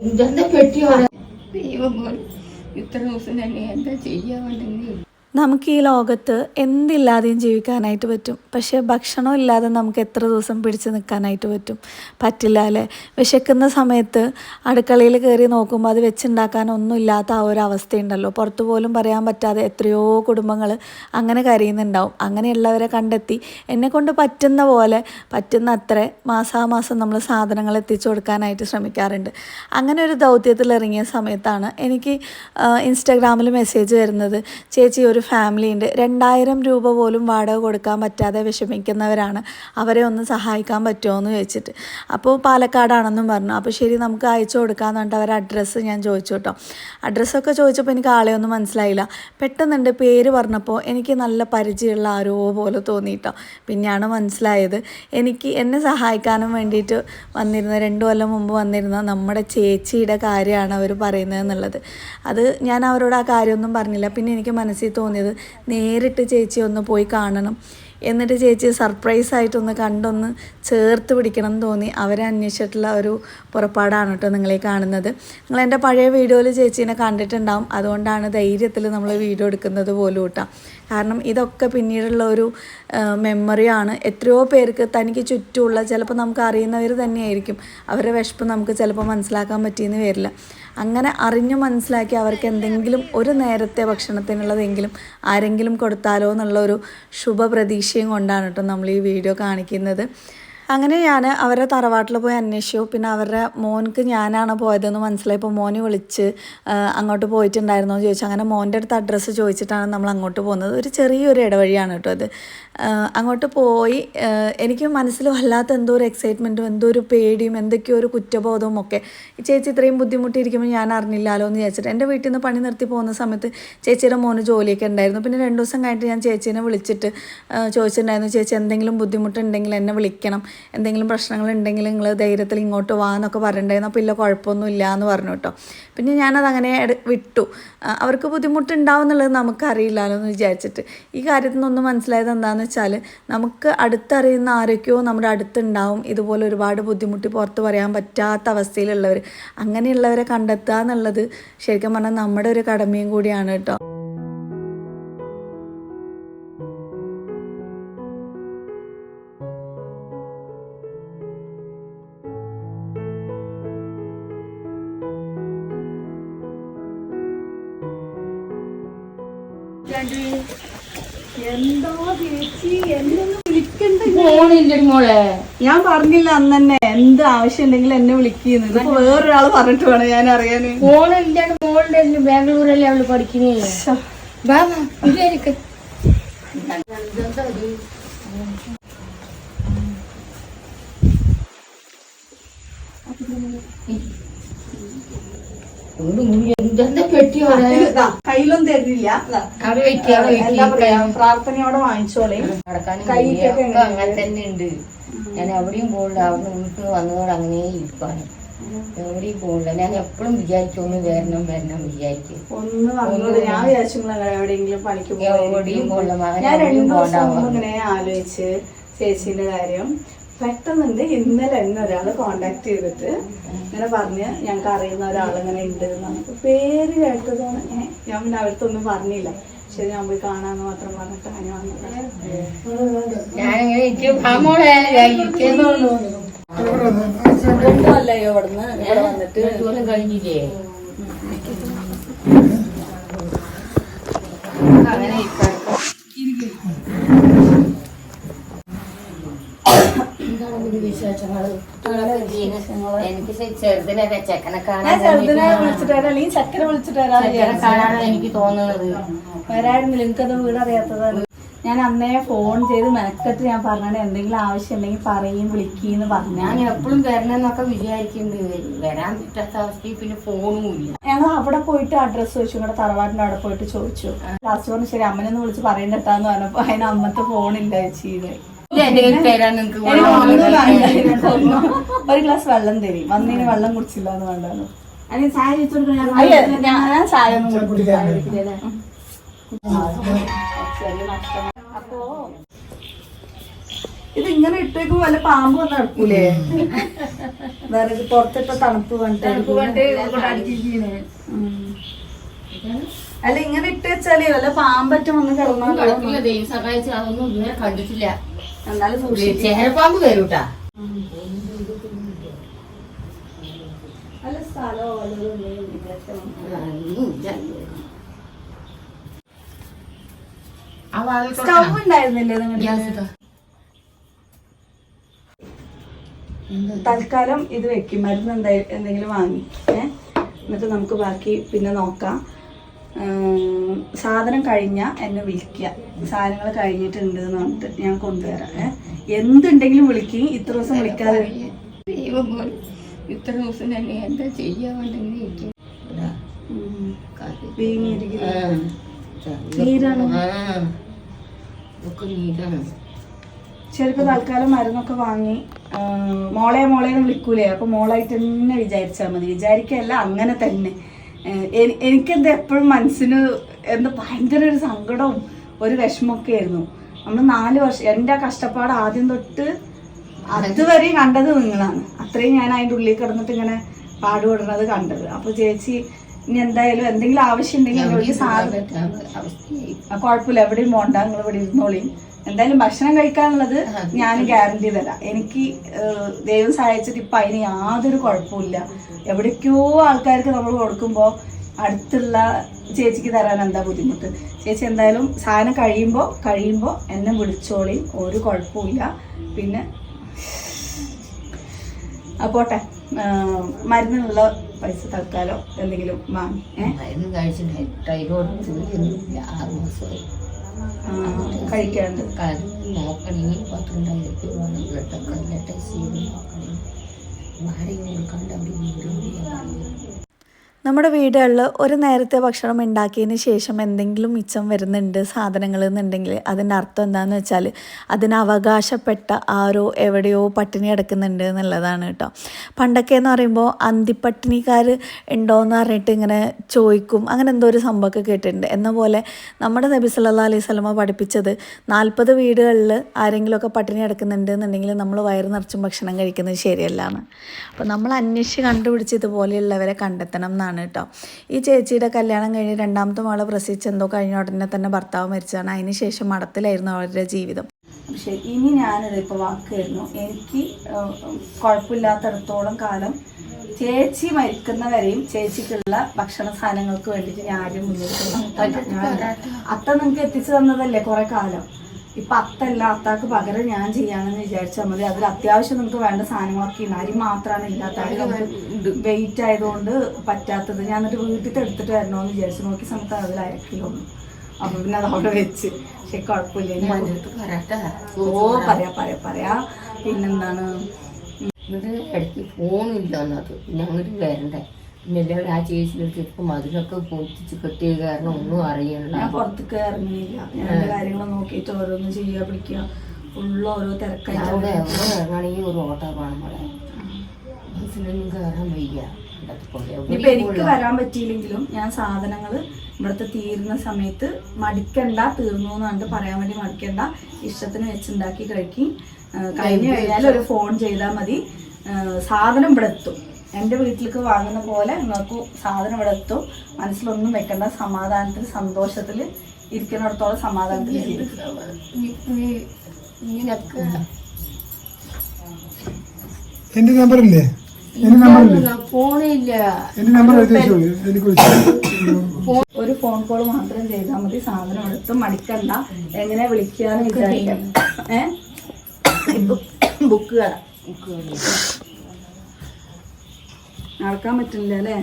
ഇതെന്താ പെട്ടി? ദൈവം ഇത്ര ദിവസം തന്നെ എന്താ ചെയ്യാൻ വേണ്ടെങ്കിൽ നമുക്ക് ഈ ലോകത്ത് എന്തില്ലാതെയും ജീവിക്കാനായിട്ട് പറ്റും. പക്ഷേ ഭക്ഷണം ഇല്ലാതെ നമുക്ക് എത്ര ദിവസം പിടിച്ചു നിൽക്കാനായിട്ട് പറ്റും. പറ്റില്ല അല്ലേ? വിശക്കുന്ന സമയത്ത് അടുക്കളയിൽ കയറി നോക്കുമ്പോൾ അത് വെച്ചുണ്ടാക്കാൻ ഒന്നും ഇല്ലാത്ത ആ ഒരു അവസ്ഥയുണ്ടല്ലോ. പുറത്തു പോലും പറയാൻ പറ്റാതെ എത്രയോ കുടുംബങ്ങൾ അങ്ങനെ കരയുന്നുണ്ടാവും. അങ്ങനെയുള്ളവരെ കണ്ടെത്തി എന്നെക്കൊണ്ട് പറ്റുന്ന പോലെ പറ്റുന്ന അത്ര മാസാമാസം നമ്മൾ സാധനങ്ങൾ എത്തിച്ചു കൊടുക്കാനായിട്ട് ശ്രമിക്കാറുണ്ട്. അങ്ങനെ ഒരു ദൗത്യത്തിൽ ഇറങ്ങിയ സമയത്താണ് എനിക്ക് ഇൻസ്റ്റാഗ്രാമിൽ മെസ്സേജ് വരുന്നത് ചേച്ചി ഒരു ഫാമിലി ഉണ്ട് രണ്ടായിരം രൂപ പോലും വാടക കൊടുക്കാൻ പറ്റാതെ വിഷമിക്കുന്നവരാണ്. അവരെ ഒന്ന് സഹായിക്കാൻ പറ്റുമോ എന്ന് ചോദിച്ചിട്ട്. അപ്പോൾ പാലക്കാടാണെന്നും പറഞ്ഞു. അപ്പോൾ ശരി നമുക്ക് അയച്ചു കൊടുക്കാമെന്ന് പറഞ്ഞിട്ട് അവരുടെ അഡ്രസ്സ് ഞാൻ ചോദിച്ചു കേട്ടോ. അഡ്രസ്സൊക്കെ ചോദിച്ചപ്പോൾ എനിക്ക് ആളെ ഒന്നും മനസ്സിലായില്ല. പെട്ടെന്നുണ്ട് പേര് പറഞ്ഞപ്പോൾ എനിക്ക് നല്ല പരിചയമുള്ള ആരോ പോലെ തോന്നിയിട്ടോ പിന്നെയാണ് മനസ്സിലായത്. എനിക്ക് എന്നെ സഹായിക്കാനും വേണ്ടിയിട്ട് വന്നിരുന്ന രണ്ടു കൊല്ലം മുമ്പ് വന്നിരുന്ന നമ്മുടെ ചേച്ചിയുടെ കാര്യമാണ് അവർ പറയുന്നത് എന്നുള്ളത്. അത് ഞാൻ അവരോട് ആ കാര്യമൊന്നും പറഞ്ഞില്ല. പിന്നെ എനിക്ക് മനസ്സിൽ തോന്നിയത്. നേരിട്ട് ചേച്ചി ഒന്ന് പോയി കാണണം. എന്നിട്ട് ചേച്ചി സർപ്രൈസ് ആയിട്ടൊന്ന് കണ്ടൊന്ന് ചേർത്ത് പിടിക്കണം എന്ന് തോന്നി. അവരെ അന്വേഷിച്ചിട്ടുള്ള ഒരു പുറപ്പാടാണ് കേട്ടോ നിങ്ങളെ കാണുന്നത്. നിങ്ങൾ എന്റെ പഴയ വീഡിയോയിൽ ചേച്ചീനെ കണ്ടിട്ടുണ്ടാവും. അതുകൊണ്ടാണ് ധൈര്യത്തിൽ നമ്മൾ വീഡിയോ എടുക്കുന്നത് പോലും കേട്ടോ. കാരണം ഇതൊക്കെ പിന്നീടുള്ള ഒരു മെമ്മറിയാണ് എത്രയോ പേർക്ക് തനിക്ക് ചുറ്റുമുള്ള ചിലപ്പോൾ നമുക്ക് അറിയുന്നവർ തന്നെയായിരിക്കും. അവരുടെ വിശപ്പ് നമുക്ക് ചിലപ്പോൾ മനസ്സിലാക്കാൻ പറ്റിയെന്ന് വരില്ല. അങ്ങനെ അറിഞ്ഞു മനസ്സിലാക്കി അവർക്ക് എന്തെങ്കിലും ഒരു നേരത്തെ ഭക്ഷണത്തിനുള്ളതെങ്കിലും ആരെങ്കിലും കൊടുത്താലോ എന്നുള്ള ഒരു ശുഭപ്രതീക്ഷയും കൊണ്ടാണ് കേട്ടോ നമ്മൾ ഈ വീഡിയോ കാണിക്കുന്നത്. അങ്ങനെ ഞാൻ അവരെ തറവാട്ടിൽ പോയി അന്വേഷിച്ചു. പിന്നെ അവരുടെ മോൻക്ക് ഞാനാണ് പോയതെന്ന് മനസ്സിലായപ്പോൾ മോനെ വിളിച്ച് അങ്ങോട്ട് പോയിട്ടുണ്ടായിരുന്നോ എന്ന് ചോദിച്ചു. അങ്ങനെ മോന്റെ അടുത്ത് അഡ്രസ്സ് ചോദിച്ചിട്ടാണ് നമ്മൾ അങ്ങോട്ട് പോകുന്നത്. ഒരു ചെറിയൊരു ഇടവഴിയാണ് കേട്ടോ അത്. അങ്ങോട്ട് പോയി എനിക്ക് മനസ്സിൽ വല്ലാത്ത എന്തോ ഒരു എക്സൈറ്റ്മെന്റും എന്തോ ഒരു പേടിയും എന്തൊക്കെയോ ഒരു കുറ്റബോധവും ഒക്കെ. ചേച്ചി ഇത്രയും ബുദ്ധിമുട്ടിയിരിക്കുമ്പോൾ ഞാൻ അറിഞ്ഞില്ലല്ലോ എന്ന് വിചാരിച്ചിട്ട്. എന്റെ വീട്ടിൽ നിന്ന് പണി നിർത്തി പോകുന്ന സമയത്ത് ചേച്ചിയുടെ മോന് ജോലിയൊക്കെ ഉണ്ടായിരുന്നു. പിന്നെ രണ്ട് ദിവസം കഴിഞ്ഞിട്ട് ഞാൻ ചേച്ചീനെ വിളിച്ചിട്ട് ചോദിച്ചിട്ടുണ്ടായിരുന്നു ചേച്ചി എന്തെങ്കിലും ബുദ്ധിമുട്ടുണ്ടെങ്കിൽ എന്നെ വിളിക്കണം. എന്തെങ്കിലും പ്രശ്നങ്ങളുണ്ടെങ്കിൽ നിങ്ങൾ ധൈര്യത്തിൽ ഇങ്ങോട്ട് വാ എന്നൊക്കെ പറഞ്ഞിട്ടുണ്ടായിരുന്നു. അപ്പോൾ ഇല്ല കുഴപ്പമൊന്നും ഇല്ല എന്ന് പറഞ്ഞു കേട്ടോ. പിന്നെ ഞാനത് അങ്ങനെ വിട്ടു. അവർക്ക് ബുദ്ധിമുട്ടുണ്ടാവും എന്നുള്ളത് നമുക്കറിയില്ലല്ലോ എന്ന് വിചാരിച്ചിട്ട്. ഈ കാര്യത്തിൽ നിന്നൊന്ന് മനസ്സിലായത് എന്താണെന്ന് വെച്ചാൽ നമുക്ക് അടുത്തറിയുന്ന ആരൊക്കെയോ നമ്മുടെ അടുത്തുണ്ടാവും. ഇതുപോലെ ഒരുപാട് ബുദ്ധിമുട്ടി പുറത്ത് പറയാൻ പറ്റാത്ത അവസ്ഥയിലുള്ളവർ അങ്ങനെയുള്ളവരെ കണ്ടെത്തുക എന്നുള്ളത് ശരിക്കും പറഞ്ഞാൽ നമ്മുടെ ഒരു കടമയും കൂടിയാണ് കേട്ടോ. എന്തോ ചേച്ചി എന്നൊന്ന് വിളിക്കണ്ട ഫോണില്ലേ മോളെ. ഞാൻ പറഞ്ഞില്ല അന്ന് തന്നെ എന്ത് ആവശ്യം ഉണ്ടെങ്കിൽ എന്നെ വിളിക്കുന്നു ഇതിപ്പോ വേറൊരാൾ പറഞ്ഞിട്ട് വേണം ഞാൻ അറിയാന് ഫോണില്ലാണ്ട് മോളുടെ ബാംഗ്ലൂരല്ലേ അവൾ പഠിക്കുന്നേ ബാബാ പെട്ടി അവിടെ ഇതാ, കയ്യിലൊന്നും തരുന്നില്ല. പ്രാർത്ഥനയോടെ വാങ്ങിച്ചോളേ. അങ്ങനെ തന്നെ ഉണ്ട്. ഞാൻ എവിടെയും പോകണ്ട അവിടെ വീട്ടിൽ വന്നതോടെ അങ്ങനെ ഇരിക്കാണ് എവിടെയും പോകണ്ട ഞാൻ എപ്പോഴും വിചാരിക്കും ഒന്ന് വരണം വരണം വിചാരിക്കും. ഒന്ന് പറഞ്ഞോട് ഞാൻ വിചാരിച്ചു എവിടെയെങ്കിലും പണിക്ക് എവിടെയും പോകണ്ട മകൻ ഞാൻ എവിടെയും ഇങ്ങനെ ആലോചിച്ച് ചേച്ചീന്റെ കാര്യം. പെട്ടെന്നുണ്ട്. ഇന്നലെ എന്നെ ഒരാൾ കോണ്ടാക്ട് ചെയ്തിട്ട് ഇങ്ങനെ പറഞ്ഞ് ഞങ്ങൾക്ക് അറിയുന്ന ഒരാൾ ഇങ്ങനെ ഉണ്ട് എന്നാണ് പേര് കേട്ടതാണ് ഞാൻ പിന്നെ അവർക്കൊന്നും പറഞ്ഞില്ല. ശരി ഞാൻ പോയി കാണാന്ന് മാത്രം പറഞ്ഞിട്ട് അങ്ങനെ വന്നത്. അല്ലയോ ഇവിടുന്ന്? ഇവിടെ വന്നിട്ട്. ദൂരം കഴിഞ്ഞില്ലേ? അങ്ങനെ വിശേഷങ്ങൾ? എനിക്ക് ചെറുതിനൊക്കെ ചെക്കനെ ഞാൻ കാണാൻ ചെറുതിനെ വിളിച്ചിട്ട് വരാം. അല്ലെങ്കിൽ ചക്കര വിളിച്ചിട്ട് വരാം കാണാനാണ് എനിക്ക് തോന്നുന്നത്. വരായിരുന്നില്ല എനിക്കത് വീടറിയാത്തതാണ്. ഞാൻ അന്നേ ഫോൺ ചെയ്ത് മെനക്കെട്ട് ഞാൻ പറഞ്ഞു എന്തെങ്കിലും ആവശ്യം ഉണ്ടെങ്കിൽ പറയും വിളിക്കുന്നു പറഞ്ഞു. ഞാൻ എപ്പോഴും വരണമെന്നൊക്കെ വിചാരിക്കുന്നുണ്ട്. വരാൻ പറ്റാത്ത അവസ്ഥയിൽ പിന്നെ ഫോണും ഇല്ല. ഞങ്ങൾ അവിടെ പോയിട്ട് അഡ്രസ്സ് ചോദിച്ചു. ഇവിടെ തറവാടിന്റെ അവിടെ പോയിട്ട് ചോദിച്ചു. ലാസ്റ്റ് പറഞ്ഞു ശരി അമ്മനൊന്ന് വിളിച്ച് പറയണ്ടെത്താന്ന് പറഞ്ഞപ്പോ അതിന് അമ്മത്തെ ഫോണില്ല ചേച്ചി ഒരു ഗ്ലാസ് വെള്ളം തരും. വന്നതിന് വെള്ളം കുടിച്ചില്ല എന്ന് അയ്യ ഞാൻ ഞാൻ ചായ ഒന്നും കുടിക്കില്ല. അപ്പോ ഇത് ഇങ്ങനെ ഇട്ടേക്കും വല്ല പാമ്പ് വന്ന് നടക്കൂലേ? വേറെ ഇത് പുറത്തിട്ട തണുപ്പ്. അല്ല ഇങ്ങനെ ഇട്ടുവെച്ചാലേ വല്ല പാമ്പറ്റം വന്ന് കിടന്നു സഹായിച്ച് അതൊന്നും ഇതുവരെ കണ്ടിട്ടില്ല. വരൂട്ടാ അല്ല ഉണ്ടായിരുന്നില്ലേ നിങ്ങളുടെ തൽക്കാലം ഇത് വെക്കും. മരുന്ന് എന്താ- എന്തെങ്കിലും വാങ്ങി. ഏ? എന്നിട്ട് നമുക്ക് ബാക്കി പിന്നെ നോക്കാം. സാധനം കഴിഞ്ഞാൽ എന്നെ വിളിക്കുക. സാധനങ്ങൾ കഴിഞ്ഞിട്ടുണ്ട് എന്ന് പറഞ്ഞിട്ട് ഞാൻ കൊണ്ടുവരാം. എന്തുണ്ടെങ്കിലും വിളിക്കും. ഇത്ര ദിവസം വിളിക്കാതെ ദൈവം പോലും ഇത്ര ദിവസം തന്നെ എന്താ ചെയ്യാൻ വേണ്ടെങ്കിൽ എനിക്ക് ശരിക്കും തൽക്കാലം മരുന്നൊക്കെ വാങ്ങി. മോളെ മോളെ വിളിക്കൂലേ? അപ്പൊ മോളായിട്ട് തന്നെ വിചാരിച്ചാൽ മതി. വിചാരിക്കല്ല അങ്ങനെ തന്നെ. എനിക്കെന്താ എപ്പോഴും മനസ്സിന് എന്താ ഭയങ്കര ഒരു സങ്കടവും ഒരു വിഷമമൊക്കെ ആയിരുന്നു നമ്മൾ നാല് വർഷം എന്റെ കഷ്ടപ്പാട് ആദ്യം തൊട്ട് അതുവരെയും കണ്ടത് നിങ്ങളാണ്. അത്രയും ഞാൻ അതിന്റെ ഉള്ളിൽ കിടന്നിട്ട് ഇങ്ങനെ പാടുപെടുന്നത് കണ്ടത്. അപ്പൊ ചേച്ചി ഇനി എന്തായാലും എന്തെങ്കിലും ആവശ്യം ഉണ്ടെങ്കിൽ സാധനം കുഴപ്പമില്ല. എവിടെയും പോണ്ട. നിങ്ങൾ ഇവിടെ ഇരുന്നോളിയും എന്തായാലും ഭക്ഷണം കഴിക്കാനുള്ളത് ഞാൻ ഗ്യാരണ്ടി തരാം. എനിക്ക് ദൈവം സഹായിച്ചിട്ട് ഇപ്പം അതിന് യാതൊരു കുഴപ്പമില്ല എവിടേക്കോ ആൾക്കാർക്ക് നമ്മൾ കൊടുക്കുമ്പോൾ അടുത്തുള്ള ചേച്ചിക്ക് തരാൻ എന്താ ബുദ്ധിമുട്ട്? ചേച്ചി എന്തായാലും സാധനം കഴിയുമ്പോൾ കഴിയുമ്പോൾ എന്നെ വിളിച്ചോളിയും ഒരു കുഴപ്പമില്ല പിന്നെ അപ്പോട്ടെ മരുന്നുള്ള മരുന്നിനുള്ള പൈസ തൽക്കാലം എന്തെങ്കിലും വാങ്ങി മരുന്ന് കഴിച്ചിട്ട് ടൈറോയ്ഡ് തീരുന്നില്ല ആറ് മാസമായി. ആ, കഴിക്കാണ്ട്. നോക്കണമെങ്കിൽ പന്ത്രണ്ടായിരത്തി ടെസ്റ്റ് ചെയ്ത് കൊടുക്കാണ്ട് അവിടെ വീട് നമ്മുടെ വീടുകളിൽ ഒരു നേരത്തെ ഭക്ഷണം ഉണ്ടാക്കിയതിന് ശേഷം എന്തെങ്കിലും മിച്ചം വരുന്നുണ്ട് സാധനങ്ങൾ എന്നുണ്ടെങ്കിൽ അതിന്റെ അർത്ഥം എന്താണെന്ന് വെച്ചാൽ അതിന് അവകാശപ്പെട്ട ആരോ എവിടെയോ പട്ടിണി കിടക്കുന്നുണ്ട് എന്നുള്ളതാണ് കേട്ടോ. പണ്ടൊക്കെ എന്ന് പറയുമ്പോൾ അന്തിപ്പട്ടിണിക്കാർ ഉണ്ടോ എന്ന് പറഞ്ഞിട്ട് ഇങ്ങനെ ചോദിക്കും. അങ്ങനെ എന്തോ ഒരു സംഭവമൊക്കെ കേട്ടിട്ടുണ്ട്. എന്ന പോലെ നമ്മുടെ നബി സല്ലാ അലൈഹി സ്വലമ പഠിപ്പിച്ചത് നാൽപ്പത് വീടുകളിൽ ആരെങ്കിലുമൊക്കെ പട്ടിണി കിടക്കുന്നുണ്ട് എന്നുണ്ടെങ്കിൽ നമ്മൾ വയറ് നിറച്ചും ഭക്ഷണം കഴിക്കുന്നത് ശരിയല്ലാണ് അപ്പോൾ നമ്മൾ അന്വേഷിച്ച് കണ്ടുപിടിച്ച് ഇതുപോലെയുള്ളവരെ കണ്ടെത്തണം എന്നാണ് കേട്ടോ ഈ ചേച്ചിയുടെ കല്യാണം കഴിഞ്ഞ് രണ്ടാമത്തെ മോളെ പ്രസവിച്ച് എന്തോ കഴിഞ്ഞ ഉടനെ തന്നെ ഭർത്താവ് മരിച്ചതാണ്. അതിന് ശേഷം മഠത്തിലായിരുന്നു അവരുടെ ജീവിതം. പക്ഷേ ഇനി ഞാനൊരു ഇപ്പോൾ വാക്കായിരുന്നു. എനിക്ക് കുഴപ്പമില്ലാത്തടത്തോളം കാലം ചേച്ചി മരിക്കുന്നവരെയും ചേച്ചിക്കുള്ള ഭക്ഷണ സാധനങ്ങൾക്ക് വേണ്ടിയിട്ട് ഞാൻ ആരും മുന്നിൽ അത്ത നിങ്ങൾക്ക് എത്തിച്ചു തന്നതല്ലേ കുറെ കാലം? ഇപ്പൊ അത്തല്ല അത്താക്ക് പകരം ഞാൻ ചെയ്യാമെന്ന് വിചാരിച്ചാൽ മതി. അതിൽ അത്യാവശ്യം നമുക്ക് വേണ്ട സാധനങ്ങളൊക്കെ ഉണ്ട്. അരി മാത്രമാണ് ഇല്ലാത്ത അരി വെയിറ്റ് ആയതുകൊണ്ട് പറ്റാത്തത്. ഞാൻ എന്നിട്ട് വീട്ടിൽ എടുത്തിട്ട് വരണമെന്ന് വിചാരിച്ചു. നോക്കി സമയത്ത് അതിൽ അര കിലോ അപ്പൊ പിന്നെ അത് അവിടെ വെച്ച്. പക്ഷെ കുഴപ്പമില്ല. ഓ പറയാ. പറയാ പറയാ പിന്നെന്താണ്? ഇത് ഇടയ്ക്ക് ഫോണില്ല എന്നത് ഞങ്ങൾ വരണ്ടേ പിന്നെ എല്ലാവരും ആ ചേച്ചിയുടെ അടുത്ത് ഇപ്പം പൊട്ടിച്ച് കെട്ടിയ കാരണം ഒന്നും അറിയണ്ട. ഞാൻ പുറത്തേക്ക് ഇറങ്ങുന്നില്ല ഞാൻ കാര്യങ്ങൾ നോക്കിയിട്ട് ഓരോന്ന് ചെയ്യുക പിടിക്കുക. ഫുള്ള് ഓരോ അവിടെ തിരക്കായിട്ട് എവിടെ ഇറങ്ങണമെങ്കിൽ ഒരു ഓട്ടോ വേണം മോളെ. ബസ്സിനൊന്നും കയറാൻ വയ്യ. ഇവിടത്തെ പോലെ എനിക്ക് വരാൻ പറ്റിയില്ലെങ്കിലും ഞാൻ സാധനങ്ങൾ ഇവിടുത്തെ തീരുന്ന സമയത്ത് മടിക്കണ്ട തീർന്നു എന്ന് പറഞ്ഞിട്ട് പറയാൻ വേണ്ടി മടിക്കണ്ട. ഇഷ്ടത്തിന് വെച്ചുണ്ടാക്കി കഴിക്കും. കഴിഞ്ഞു കഴിഞ്ഞാൽ ഒരു ഫോൺ ചെയ്താൽ മതി. ആ, സാധനം ഇവിടെ എത്തും. എന്റെ വീട്ടിലേക്ക് വാങ്ങുന്ന പോലെ നിങ്ങൾക്ക് സാധനം ഇവിടെ എത്തും. മനസ്സിലൊന്നും വെക്കണ്ട. സമാധാനത്തിൽ സന്തോഷത്തിൽ ഇരിക്കുന്നിടത്തോളം സമാധാനത്തിൽ എന്റെ നമ്പർ ഇല്ലേ എന്റെ നമ്പർ ഇല്ല, ഫോണില്ല എന്റെ നമ്പർ ഒരു ഫോൺ കോൾ മാത്രം ചെയ്താൽ മതി. സാധനം എടുത്ത് മടിക്കണ്ട. എങ്ങനെ വിളിക്കാന്ന് വിചാരിക്കാം. ഏ? ബുക്ക് കട നടക്കാൻ പറ്റില്ല അല്ലേ ആകെ ഉണ്ടാണ്ട് ഇങ്ങനെ എവിടെയും പോകാണ്ട് ഉണ്ടാണ്ട് പറ്റില്ല അല്ലേ?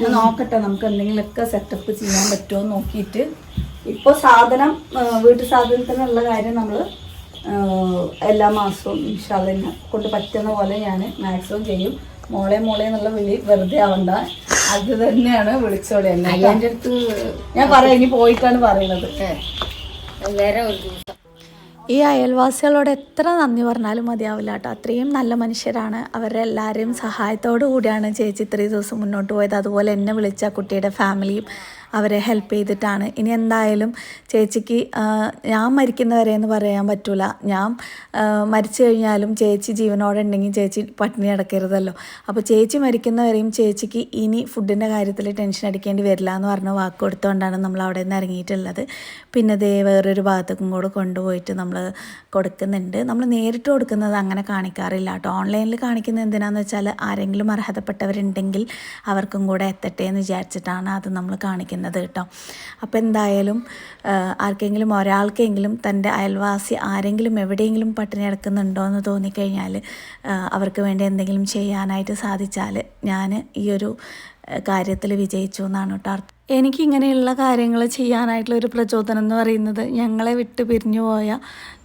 ഞാൻ നോക്കട്ടെ നമുക്ക് എന്തെങ്കിലുമൊക്കെ സെറ്റപ്പ് ചെയ്യാൻ പറ്റുമോ നോക്കിയിട്ട്. ഇപ്പോൾ സാധനം വീട്ടു സാധനത്തിനുള്ള കാര്യം നമ്മൾ എല്ലാ മാസവും ഇൻഷാല്ല കൊണ്ട് പറ്റുന്ന പോലെ ഞാൻ മാക്സിമം ചെയ്യും. മോളെ മോളെ എന്നുള്ള വിളി വെറുതെ ആവണ്ട. അത് തന്നെയാണ് വിളിച്ചോടെ എന്നെ. എന്റെ അടുത്ത് ഞാൻ പറയാം ഇനി പോയിട്ടാണ് പറയുന്നത്. വേറെ ഒരു ദിവസം. ഈ അയൽവാസികളോട് എത്ര നന്ദി പറഞ്ഞാലും മതിയാവില്ല കേട്ടോ. അത്രയും നല്ല മനുഷ്യരാണ്. അവരുടെ എല്ലാവരെയും സഹായത്തോടു കൂടിയാണ് ചേച്ചി ഇത്രയും ദിവസം മുന്നോട്ട് പോയത്. അതുപോലെ എന്നെ വിളിച്ച കുട്ടിയുടെ ഫാമിലിയും അവരെ ഹെൽപ്പ് ചെയ്തിട്ടാണ്. ഇനി എന്തായാലും ചേച്ചിക്ക് ഞാൻ മരിക്കുന്നവരെ എന്ന് പറയാൻ പറ്റൂല. ഞാൻ മരിച്ചു കഴിഞ്ഞാലും ചേച്ചി ജീവനോടെ ഉണ്ടെങ്കിൽ ചേച്ചി പട്ടിണി അടക്കരുതല്ലോ അപ്പോൾ ചേച്ചി മരിക്കുന്നവരെയും ചേച്ചിക്ക് ഇനി ഫുഡിന്റെ കാര്യത്തിൽ ടെൻഷൻ അടിക്കേണ്ടി വരില്ല എന്ന് പറഞ്ഞ വാക്ക് കൊടുത്തുകൊണ്ടാണ് നമ്മൾ അവിടെ നിന്ന് ഇറങ്ങിയിട്ടുള്ളത്. പിന്നെ ദേ വേറൊരു ഭാഗത്തേക്കും കൂടെ കൊണ്ടുപോയിട്ട് നമ്മൾ കൊടുക്കുന്നുണ്ട്. നമ്മൾ നേരിട്ട് കൊടുക്കുന്നത് അങ്ങനെ കാണിക്കാറില്ല കേട്ടോ. ഓൺലൈനിൽ കാണിക്കുന്നത് എന്തിനാന്ന് വെച്ചാൽ ആരെങ്കിലും അർഹതപ്പെട്ടവരുണ്ടെങ്കിൽ അവർക്കും കൂടെ എത്തട്ടെ എന്ന് വിചാരിച്ചിട്ടാണ് അത് നമ്മൾ കാണിക്കുന്നത്. കേട്ടോ. അപ്പോൾ എന്തായാലും ആർക്കെങ്കിലും ഒരാൾക്കെങ്കിലും തന്റെ അയൽവാസി ആരെങ്കിലും എവിടെയെങ്കിലും പട്ടിണി കിടക്കുന്നുണ്ടോ എന്ന് തോന്നിക്കഴിഞ്ഞാൽ അവർക്ക് വേണ്ടി എന്തെങ്കിലും ചെയ്യാനായിട്ട് സാധിച്ചാൽ ഞാൻ ഈ ഒരു കാര്യത്തിൽ വിജയിച്ചു എന്നാണ് കേട്ടോ അർത്ഥം. എനിക്കിങ്ങനെയുള്ള കാര്യങ്ങൾ ചെയ്യാനായിട്ടുള്ള ഒരു പ്രചോദനം എന്ന് പറയുന്നത് ഞങ്ങളെ വിട്ട് പിരിഞ്ഞു പോയ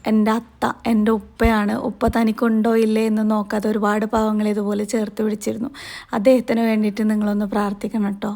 എന്റെ അത്ത എന്റെ ഉപ്പയാണ്. ഉപ്പ തനിക്കുണ്ടോ ഇല്ലേ എന്ന് നോക്കാതെ ഒരുപാട് പാവങ്ങൾ ഇതുപോലെ ചേർത്ത് പിടിച്ചിരുന്നു. അദ്ദേഹത്തിന് വേണ്ടിയിട്ട് നിങ്ങളൊന്ന് പ്രാർത്ഥിക്കണം കേട്ടോ.